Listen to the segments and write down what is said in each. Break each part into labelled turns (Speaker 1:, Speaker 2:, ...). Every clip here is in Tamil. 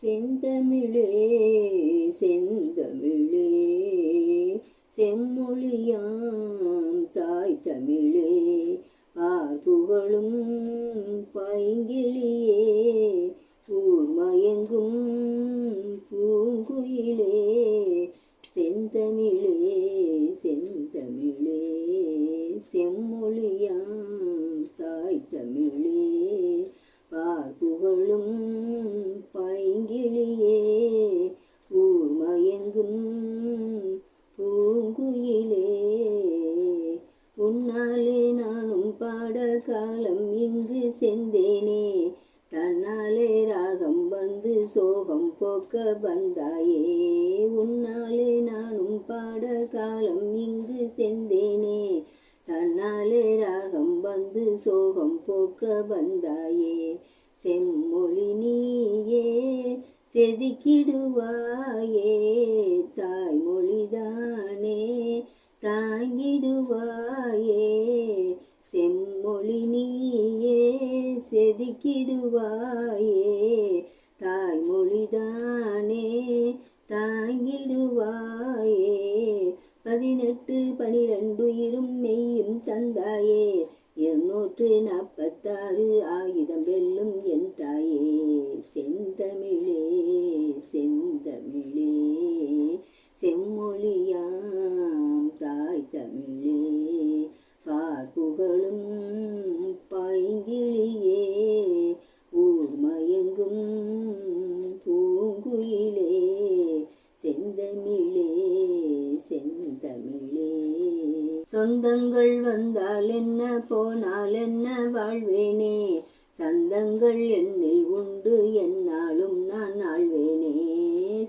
Speaker 1: செந்தமிழே செந்தமிழே செம்மொழியாம் தாய் தமிழே ஆர்புகழும் பைங்கிளியே ஊர் மயங்கும் பூங்குயிலே செந்தமிழே செந்தமிழே செம்மொழியாம் தாய் தமிழ். காலம் இங்கு செந்தேனே தன்னாலே ராகம் வந்து சோகம் போக்க வந்தாயே. உன்னாலே நானும் பாட காலம் இங்கு செந்தேனே தன்னாலே ராகம் வந்து சோகம் போக்க வந்தாயே. செம்மொழி நீயே செதுக்கிடுவாயே. தாய்மொழி ஒளி நீயே செதுக்கிடுவாயே. தாய்மொழிதானே தாங்கிடுவாயே. பதினெட்டு பனிரெண்டு இரும் மெய்யும் தந்தாயே. இருநூற்று நாற்பத்தாறு ஆயுதம் வெல்லும் சொந்தங்கள் வந்தால் என்ன? போனால் என்ன வாழ்வேனே? சந்தங்கள் என்னில் உண்டு என்னாலும் நான் ஆழ்வேனே.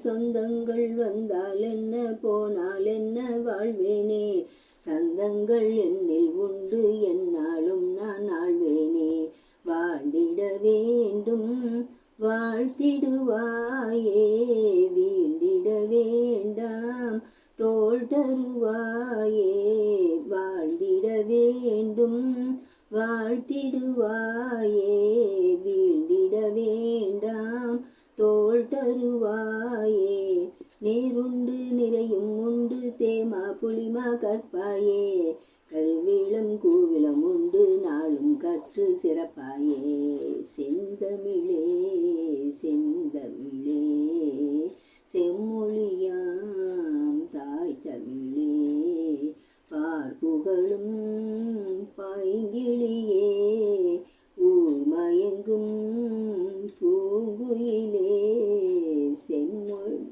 Speaker 1: சொந்தங்கள் வந்தால் என்ன? போனால் என்ன வாழ்வேனே? சந்தங்கள் என்னில் உண்டு என்னாலும் நான் ஆழ்வேனே. வாழ்ந்திட வேண்டும் வாழ்த்திடுவாயே. வீழ்ந்திட வேண்டாம் தோல் தருவாயே. நேருண்டு நிறையும் உண்டு தேமா புளிமா கற்பாயே. கருவிளம் கூவிளம் உண்டு நாளும் கற்று சிறப்பாயே. செந்தமிழே செந்தமிழே செம்மொழியாம் தாய் தமிழே. பார்ப்புகழும்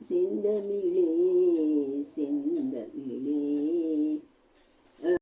Speaker 1: செந்தமிழே செந்தமிழே.